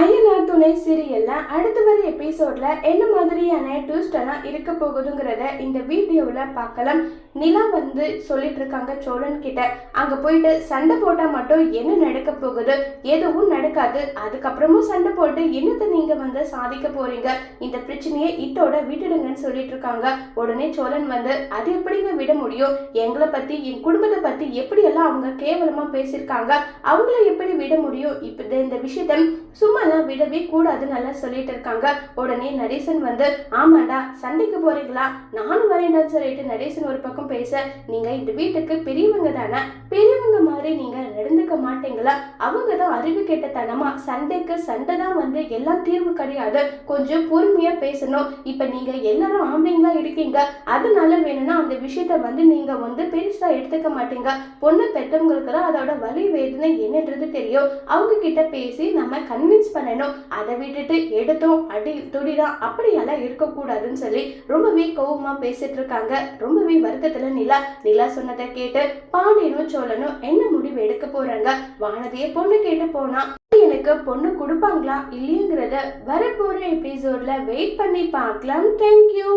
ஐயனார் துணை சீரியல்ல அடுத்த வர எபிசோட்ல என்ன மாதிரியான ட்விஸ்ட் எல்லாம் இருக்க போகுதுங்கிறத இந்த வீடியோவில் பார்க்கலாம். நிலா வந்து சொல்லிட்டு இருக்காங்க சோழன் கிட்ட. அங்க போயிட்டு சண்டை போட்டா மட்டும் என்ன நடக்க போகுது எதுவும் நடக்காது. அதுக்கப்புறமும் சண்டை போட்டு என்னத்தை நீங்க வந்து சாதிக்க போறீங்க? இந்த பிரச்சனையை இட்டோட விட்டுடுங்கன்னு சொல்லிட்டு இருக்காங்க. உடனே சோழன் வந்து அது எப்படிங்க விட முடியும்? எங்களை பத்தி என் குடும்பத்தை பத்தி எப்படியெல்லாம் அவங்க கேவலமா பேசியிருக்காங்க? அவங்கள எப்படி விட முடியும்? இப்ப இந்த- விஷயத்த சும்மா அம்மாலாம் விடவே கூடாதுன்னு நல்லா சொல்லிட்டு இருக்காங்க. உடனே நடேசன் வந்து ஆமாண்டா சண்டைக்கு போறீங்களா? நானும் வரேன்டான்னு சொல்லிட்டு நடேசன் ஒரு பக்கம் பேச நீங்க இந்த வீட்டுக்கு பெரியவங்க தானே? நடந்துக்க மாட்டீங்களா? அவங்க தான் அறிவு கேட்டத்தனமா தனமா? சண்டைக்கு சண்டை தான் வந்து எல்லாம் தீர்வு கிடையாது. கொஞ்சம் பொறுமையா பேசணும். இப்ப நீங்க எல்லாரும் ஆம்பளைங்களா இருக்கீங்க. அதனால வேணும்னா அந்த விஷயத்த வந்து நீங்க வந்து பெருசா எடுத்துக்க மாட்டீங்க. பொண்ணு பெற்றவங்களுக்கு தான் அதோட வலி வேதனை என்னன்றது தெரியும். அவங்க கிட்ட பேசி நம்ம கன்வின்ஸ் பண்ணணும். அதை விட்டுட்டு எடுத்தோம் அடி துடிதான். அப்படியெல்லாம் இருக்கக்கூடாதுன்னு சொல்லி ரொம்பவே கோவமா பேசிட்டு இருக்காங்க. ரொம்பவே வருத்தத்துல நிலா. நிலா சொன்னதை கேட்டு பாண்டியனும் சோழனும் என்ன முடிவு எடுக்க போறாங்க? வானதியை பொண்ணு கேட்டு போனா எனக்கு பொண்ணு கொடுப்பாங்களா? இல்லையங்கிறத வரப்போற எபிசோட்ல வெயிட் பண்ணி பார்க்கலாம். தேங்க்யூ